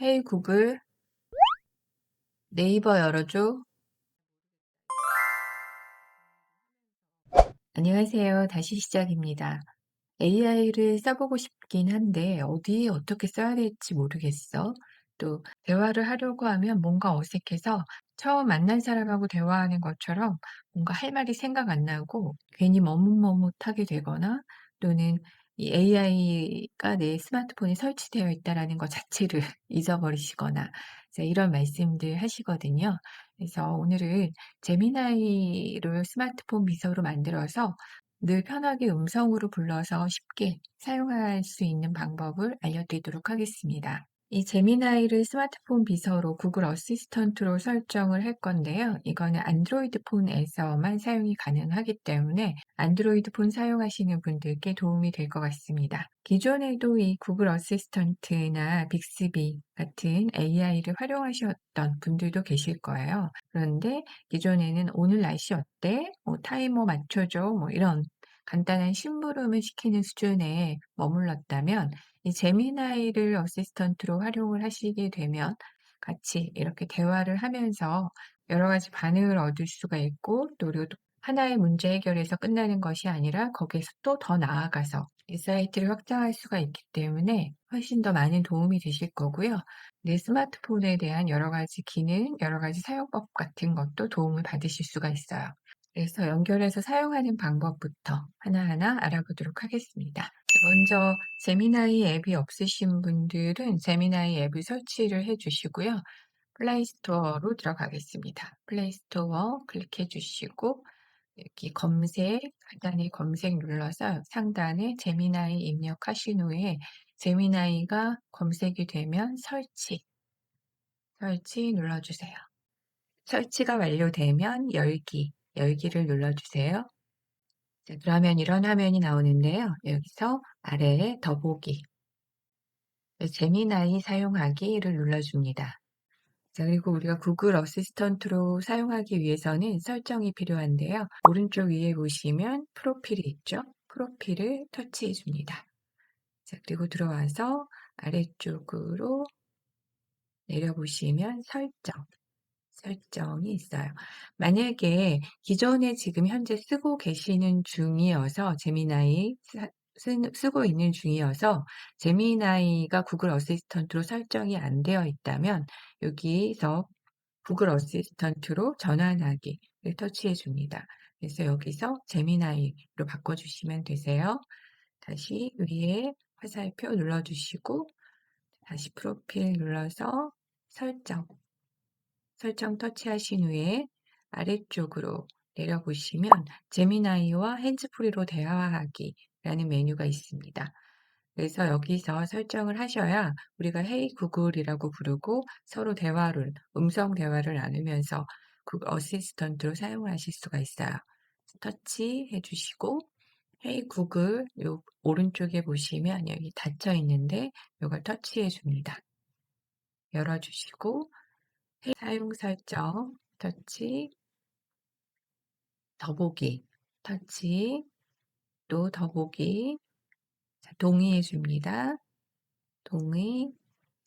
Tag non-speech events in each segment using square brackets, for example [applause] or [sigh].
헤이 구글, 네이버 열어줘. 안녕하세요. 다시 시작입니다. AI를 써보고 싶긴 한데 어디에 어떻게 써야 될지 모르겠어. 또 대화를 하려고 하면 뭔가 어색해서 처음 만난 사람하고 대화하는 것처럼 뭔가 할 말이 생각 안 나고 괜히 머뭇머뭇하게 되거나 또는 이 AI가 내 스마트폰에 설치되어 있다라는 것 자체를 [laughs] 잊어버리시거나 이제 이런 말씀들 하시거든요. 그래서 오늘은 제미나이를 스마트폰 비서로 만들어서 늘 편하게 음성으로 불러서 쉽게 사용할 수 있는 방법을 알려드리도록 하겠습니다. 이 제미나이를 스마트폰 비서로 구글 어시스턴트로 설정을 할 건데요. 이거는 안드로이드 폰에서만 사용이 가능하기 때문에 안드로이드 폰 사용하시는 분들께 도움이 될 것 같습니다. 기존에도 이 구글 어시스턴트나 빅스비 같은 AI를 활용하셨던 분들도 계실 거예요. 그런데 기존에는 오늘 날씨 어때? 뭐 타이머 맞춰줘? 뭐 이런 간단한 심부름을 시키는 수준에 머물렀다면 이 제미나이를 어시스턴트로 활용을 하시게 되면 같이 이렇게 대화를 하면서 여러 가지 반응을 얻을 수가 있고 또 그리고 또 하나의 문제 해결에서 끝나는 것이 아니라 거기에서 또 더 나아가서 이 사이트를 확장할 수가 있기 때문에 훨씬 더 많은 도움이 되실 거고요. 내 스마트폰에 대한 여러 가지 기능, 여러 가지 사용법 같은 것도 도움을 받으실 수가 있어요. 그래서 연결해서 사용하는 방법부터 하나하나 알아보도록 하겠습니다. 먼저 제미나이 앱이 없으신 분들은 제미나이 앱을 설치를 해 주시고요. 플레이스토어로 들어가겠습니다. 플레이스토어 클릭해 주시고 여기 검색, 하단에 검색 눌러서 상단에 제미나이 입력하신 후에 제미나이가 검색이 되면 설치, 설치 눌러주세요. 설치가 완료되면 열기, 열기를 눌러주세요. 자, 그러면 이런 화면이 나오는데요. 여기서 아래에 더보기, 제미나이 사용하기를 눌러줍니다. 자, 그리고 우리가 구글 어시스턴트로 사용하기 위해서는 설정이 필요한데요. 오른쪽 위에 보시면 프로필이 있죠? 프로필을 터치해 줍니다. 자, 그리고 들어와서 아래쪽으로 내려보시면 설정, 설정이 있어요. 만약에 기존에 지금 현재 쓰고 계시는 중이어서 제미나이 쓰, 고 있는 중이어서 제미나이가 구글 어시스턴트로 설정이 안 되어 있다면 여기서 구글 어시스턴트로 전환하기를 터치해 줍니다. 그래서 여기서 제미나이로 바꿔주시면 되세요. 다시 위에 화살표 눌러주시고 다시 프로필 눌러서 설정 설정 터치하신 후에 아래쪽으로 내려보시면 제미나이와 핸즈프리로 대화하기라는 메뉴가 있습니다. 그래서 여기서 설정을 하셔야 우리가 헤이 구글이라고 부르고 서로 대화를, 음성 대화를 나누면서 구글 어시스턴트로 사용하실 수가 있어요. 터치 해 주시고 헤이 구글 요 오른쪽에 보시면 여기 닫혀 있는데 이걸 터치해 줍니다. 열어 주시고 사용 설정 터치 더보기 터치 또 더보기 동의해 줍니다. 동의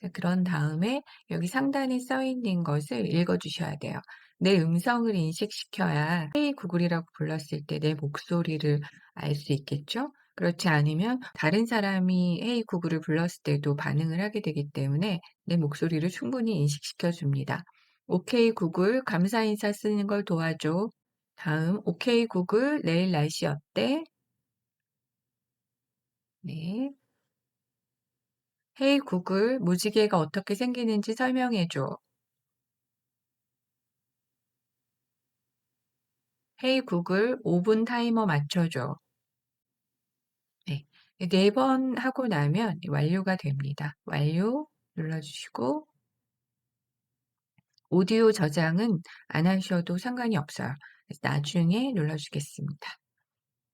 자, 그런 다음에 여기 상단에 써 있는 것을 읽어 주셔야 돼요. 내 음성을 인식시켜야 헤이 구글이라고 불렀을 때 내 목소리를 알 수 있겠죠? 그렇지 않으면 다른 사람이 헤이 구글을 불렀을 때도 반응을 하게 되기 때문에 내 목소리를 충분히 인식시켜 줍니다. 오케이 구글 감사 인사 쓰는 걸 도와줘. 다음 오케이 구글 내일 날씨 어때? 네. 헤이 구글 무지개가 어떻게 생기는지 설명해 줘. 헤이 구글 5분 타이머 맞춰줘. 네. 네번 하고 나면 완료가 됩니다. 완료 눌러주시고 오디오 저장은 안 하셔도 상관이 없어요. 나중에 눌러주겠습니다.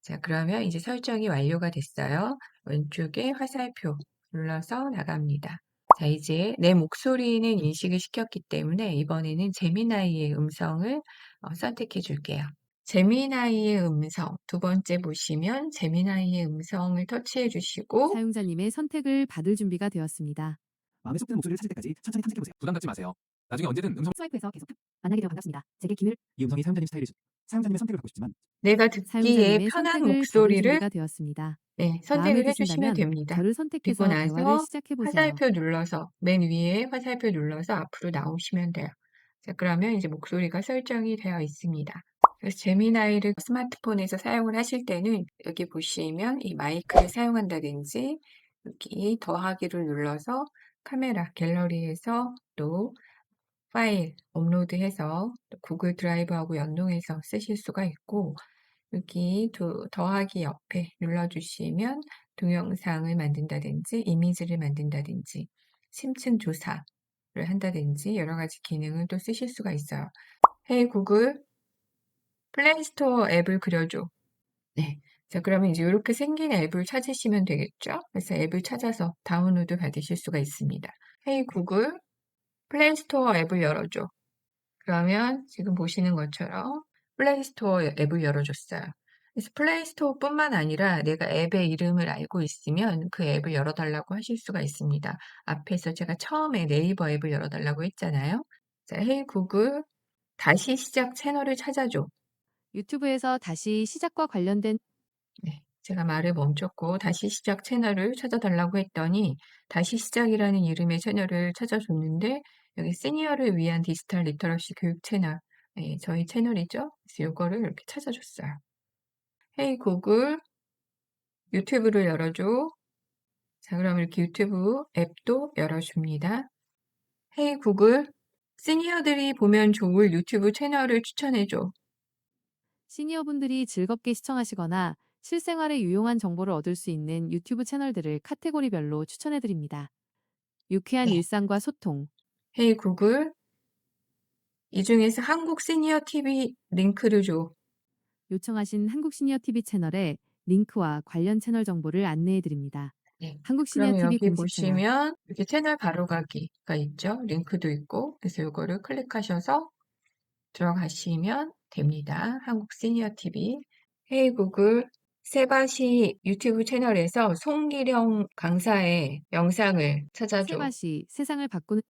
자, 그러면 이제 설정이 완료가 됐어요. 왼쪽에 화살표 눌러서 나갑니다. 자, 이제 내 목소리는 인식을 시켰기 때문에 이번에는 제미나이의 음성을 어, 선택해 줄게요. 제미나이의 음성 두 번째 보시면 제미나이의 음성을 터치해 주시고 사용자님의 선택을 받을 준비가 되었습니다. 마음에 쏙 드는 목소리를 찾을 때까지 천천히 탐색해 보세요. 부담 갖지 마세요. 나중에 언제든 음성 스와이프에서 계속 탑. 만나게 되어 반갑습니다. 제게 김율 이 음성이 사용자님 스타일이 사용자님의 선택을 받고 싶지만 내가 듣기에 사용자님의 편한 선택을 목소리를 준비가 되었습니다. 네, 마음에 선택을 해주시면 드신다면 됩니다. 저를 선택해서 그리고 나서 대화를 시작해 보세요. 화살표 눌러서 맨 위에 화살표 눌러서 앞으로 나오시면 돼요. 자, 그러면 이제 목소리가 설정이 되어 있습니다. 그래서 제미나이를 스마트폰에서 사용을 하실 때는 여기 보시면 이 마이크를 사용한다든지 여기 더하기를 눌러서 카메라 갤러리에서 또 파일 업로드해서 또 구글 드라이브하고 연동해서 쓰실 수가 있고 여기 도- 더하기 옆에 눌러주시면 동영상을 만든다든지 이미지를 만든다든지 심층 조사를 한다든지 여러 가지 기능을 또 쓰실 수가 있어요. 헤이 구글 플레이스토어 앱을 그려줘. 네. 자, 그러면 이제 이렇게 생긴 앱을 찾으시면 되겠죠? 그래서 앱을 찾아서 다운로드 받으실 수가 있습니다. 헤이 구글 플레이스토어 앱을 열어줘. 그러면 지금 보시는 것처럼 플레이스토어 앱을 열어줬어요. 그래서 플레이스토어뿐만 아니라 내가 앱의 이름을 알고 있으면 그 앱을 열어달라고 하실 수가 있습니다. 앞에서 제가 처음에 네이버 앱을 열어달라고 했잖아요. 자, 헤이 구글 다시 시작 채널을 찾아줘. 유튜브에서 다시 시작과 관련된 네, 제가 말을 멈췄고 다시 시작 채널을 찾아달라고 했더니 다시 시작이라는 이름의 채널을 찾아줬는데 여기 시니어를 위한 디지털 리터러시 교육 채널, 네, 저희 채널이죠. 그래서 이거를 이렇게 찾아줬어요. 헤이 구글 유튜브를 열어줘. 자, 그럼 이렇게 유튜브 앱도 열어줍니다. 헤이 구글 시니어들이 보면 좋을 유튜브 채널을 추천해줘. 시니어분들이 즐겁게 시청하시거나 실생활에 유용한 정보를 얻을 수 있는 유튜브 채널들을 카테고리별로 추천해 드립니다. 유쾌한 네. 일상과 소통, 헤이 구글 이 중에서 한국 시니어 TV 링크를 줘. 요청하신 한국 시니어 TV 채널에 링크와 관련 채널 정보를 안내해 드립니다. 네. 한국 시니어 TV 여기 채널, 보시면 이렇게 채널 바로 가기가 있죠. 링크도 있고 그래서 이거를 클릭하셔서 들어가시면 됩니다. 한국 시니어 TV 헤이 구글 세바시 유튜브 채널에서 송기령 강사의 영상을 찾아줘. 세바시 세상을 바꾸는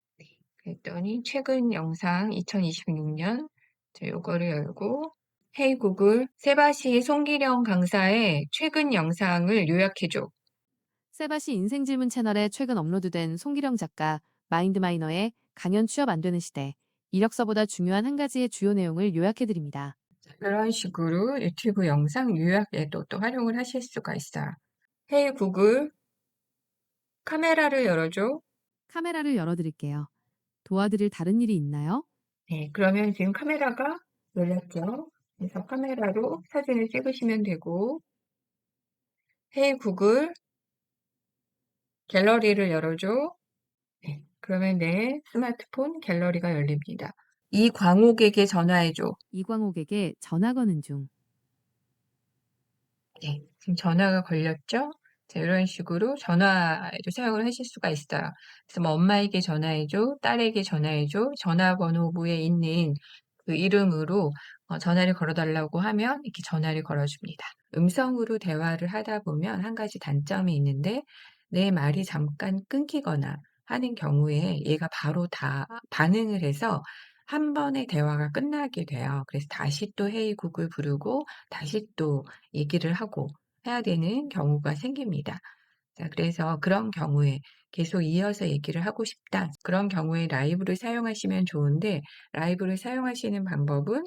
그랬더니 최근 영상 2026년 자, 요거를 열고 헤이 구글 세바시 송기령 강사의 최근 영상을 요약해줘. 세바시 인생 질문 채널에 최근 업로드된 송기령 작가 마인드 마이너의 강연 취업 안 되는 시대 이력서보다 중요한 한 가지의 주요 내용을 요약해 드립니다. 그런 식으로 유튜브 영상 요약에도 또 활용을 하실 수가 있어요. 헤이 구글 카메라를 열어줘. 카메라를 열어 드릴게요. 도와드릴 다른 일이 있나요? 네, 그러면 지금 카메라가 열렸죠. 그래서 카메라로 사진을 찍으시면 되고 헤이 구글 갤러리를 열어줘. 네, 그러면 내 스마트폰 갤러리가 열립니다. 이 광옥에게 전화해줘. 이광옥에게 전화 거는 중. 네, 지금 전화가 걸렸죠? 자, 이런 식으로 전화에도 사용을 하실 수가 있어요. 그래서 뭐 엄마에게 전화해줘, 딸에게 전화해줘, 전화번호부에 있는 그 이름으로 어, 전화를 걸어달라고 하면 이렇게 전화를 걸어줍니다. 음성으로 대화를 하다 보면 한 가지 단점이 있는데 내 말이 잠깐 끊기거나 하는 경우에 얘가 바로 다 반응을 해서 한 번의 대화가 끝나게 돼요. 그래서 다시 또 헤이 구글 부르고 다시 또 얘기를 하고 해야 되는 경우가 생깁니다. 자, 그래서 그런 경우에 계속 이어서 얘기를 하고 싶다. 그런 경우에 라이브를 사용하시면 좋은데 라이브를 사용하시는 방법은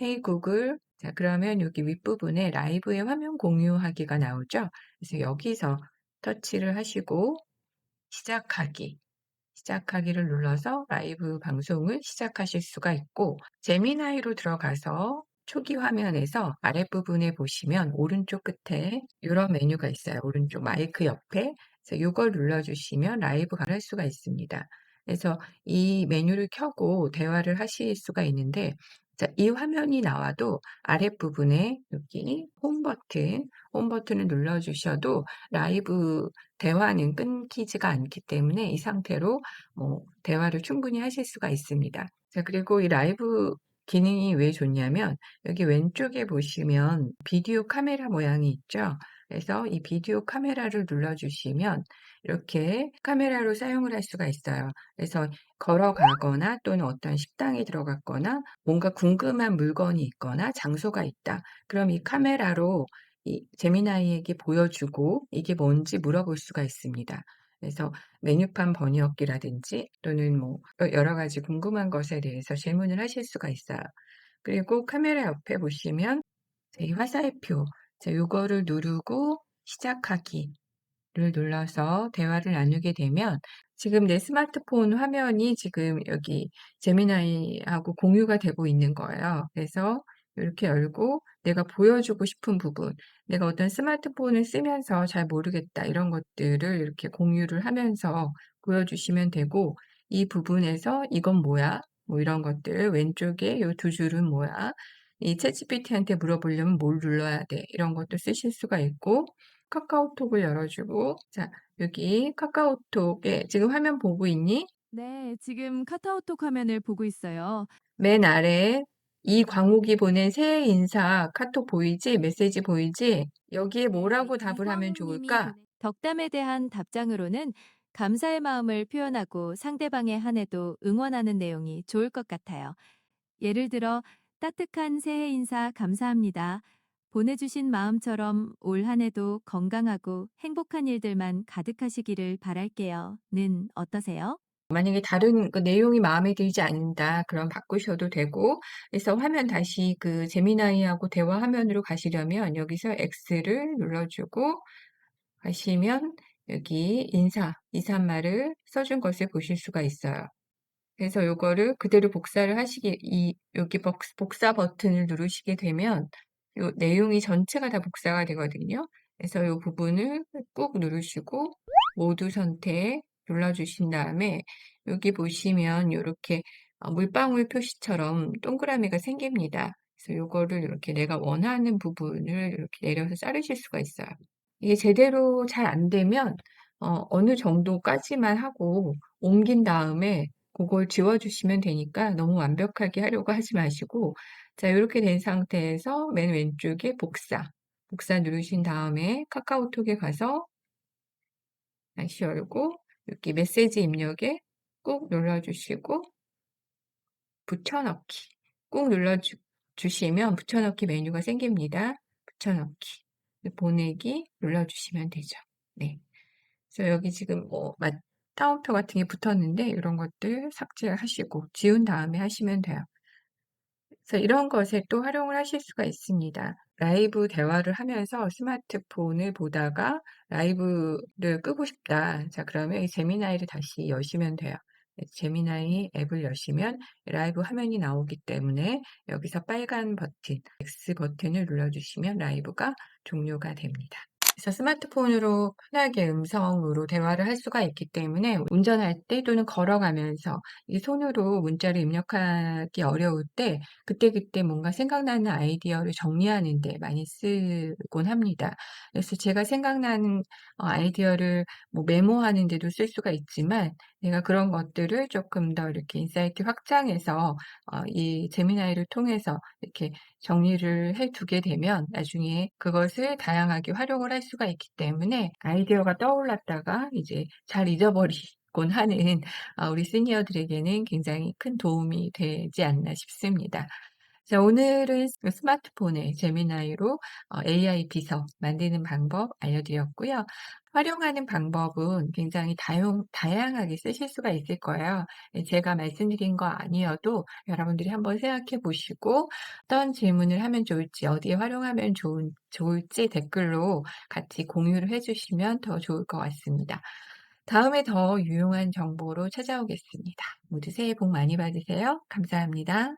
헤이 구글 자, 그러면 여기 윗부분에 라이브의 화면 공유하기가 나오죠. 그래서 여기서 터치를 하시고 시작하기 시작하기를 눌러서 라이브 방송을 시작하실 수가 있고 제미나이로 들어가서 초기 화면에서 아랫부분에 보시면 오른쪽 끝에 이런 메뉴가 있어요. 오른쪽 마이크 옆에 이걸 눌러주시면 라이브가 할 수가 있습니다. 그래서 이 메뉴를 켜고 대화를 하실 수가 있는데 자, 이 화면이 나와도 아랫부분에 여기 홈 버튼, 홈 버튼을 눌러주셔도 라이브 대화는 끊기지가 않기 때문에 이 상태로 뭐 대화를 충분히 하실 수가 있습니다. 자, 그리고 이 라이브 기능이 왜 좋냐면 여기 왼쪽에 보시면 비디오 카메라 모양이 있죠. 그래서 이 비디오 카메라를 눌러주시면 이렇게 카메라로 사용을 할 수가 있어요. 그래서 걸어가거나 또는 어떤 식당에 들어갔거나 뭔가 궁금한 물건이 있거나 장소가 있다. 그럼 이 카메라로 이 제미나이에게 보여주고 이게 뭔지 물어볼 수가 있습니다. 그래서 메뉴판 번역기라든지 또는 뭐 여러 가지 궁금한 것에 대해서 질문을 하실 수가 있어요. 그리고 카메라 옆에 보시면 이 화살표, 자, 요거를 누르고 시작하기를 눌러서 대화를 나누게 되면 지금 내 스마트폰 화면이 지금 여기 제미나이하고 공유가 되고 있는 거예요. 그래서 이렇게 열고 내가 보여주고 싶은 부분, 내가 어떤 스마트폰을 쓰면서 잘 모르겠다 이런 것들을 이렇게 공유를 하면서 보여주시면 되고 이 부분에서 이건 뭐야? 뭐 이런 것들 왼쪽에 이 두 줄은 뭐야? 이 챗GPT한테 물어보려면 뭘 눌러야 돼? 이런 것도 쓰실 수가 있고 카카오톡을 열어주고 자 여기 카카오톡에 지금 화면 보고 있니? 네, 지금 카카오톡 화면을 보고 있어요. 맨 아래에 이 광욱이 보낸 새해 인사 카톡 보이지? 메시지 보이지? 여기에 뭐라고 답을 하면 좋을까? 덕담에 대한 답장으로는 감사의 마음을 표현하고 상대방의 한 해도 응원하는 내용이 좋을 것 같아요. 예를 들어 따뜻한 새해 인사 감사합니다. 보내주신 마음처럼 올 한 해도 건강하고 행복한 일들만 가득하시기를 바랄게요. 는 어떠세요? 만약에 다른 그 내용이 마음에 들지 않는다. 그럼 바꾸셔도 되고 그래서 화면 다시 그 제미나이하고 대화 화면으로 가시려면 여기서 X를 눌러주고 가시면 여기 인사, 이삿말을 써준 것을 보실 수가 있어요. 그래서 요거를 그대로 복사를 하시게 이 여기 복- 복사 버튼을 누르시게 되면 요 내용이 전체가 다 복사가 되거든요. 그래서 요 부분을 꾹 누르시고 모두 선택 눌러주신 다음에 여기 보시면 요렇게 어, 물방울 표시처럼 동그라미가 생깁니다. 그래서 요거를 이렇게 내가 원하는 부분을 이렇게 내려서 자르실 수가 있어요. 이게 제대로 잘 안 되면 어, 어느 정도까지만 하고 옮긴 다음에 그걸 지워주시면 되니까 너무 완벽하게 하려고 하지 마시고 자 이렇게 된 상태에서 맨 왼쪽에 복사 복사 누르신 다음에 카카오톡에 가서 다시 열고 여기 메시지 입력에 꾹 눌러주시고 붙여넣기 꾹 눌러주시면 붙여넣기 메뉴가 생깁니다. 붙여넣기 보내기 눌러주시면 되죠. 네. 그래서 여기 지금 뭐 마- 따옴표 같은 게 붙었는데 이런 것들 삭제하시고 지운 다음에 하시면 돼요. 그래서 이런 것에 또 활용을 하실 수가 있습니다. 라이브 대화를 하면서 스마트폰을 보다가 라이브를 끄고 싶다. 자, 그러면 이 제미나이를 다시 여시면 돼요. 제미나이 앱을 여시면 라이브 화면이 나오기 때문에 여기서 빨간 버튼, X 버튼을 눌러주시면 라이브가 종료가 됩니다. 그래서 스마트폰으로 편하게 음성으로 대화를 할 수가 있기 때문에 운전할 때 또는 걸어가면서 이 손으로 문자를 입력하기 어려울 때 그때그때 뭔가 생각나는 아이디어를 정리하는 데 많이 쓰곤 합니다. 그래서 제가 생각나는 어, 아이디어를 뭐 메모하는 데도 쓸 수가 있지만 내가 그런 것들을 조금 더 이렇게 인사이트 확장해서 어, 이 제미나이를 통해서 이렇게 정리를 해 두게 되면 나중에 그것을 다양하게 활용을 할 수가 있기 때문에 아이디어가 떠올랐다가 이제 잘 잊어버리곤 하는 아, 우리 시니어들에게는 굉장히 큰 도움이 되지 않나 싶습니다. 자, 오늘은 스마트폰에 제미나이로 어, AI 비서 만드는 방법 알려드렸고요. 활용하는 방법은 굉장히 다용, 다양하게 쓰실 수가 있을 거예요. 예, 제가 말씀드린 거 아니어도 여러분들이 한번 생각해 보시고 어떤 질문을 하면 좋을지, 어디에 활용하면 좋은, 좋을지 댓글로 같이 공유를 해주시면 더 좋을 것 같습니다. 다음에 더 유용한 정보로 찾아오겠습니다. 모두 새해 복 많이 받으세요. 감사합니다.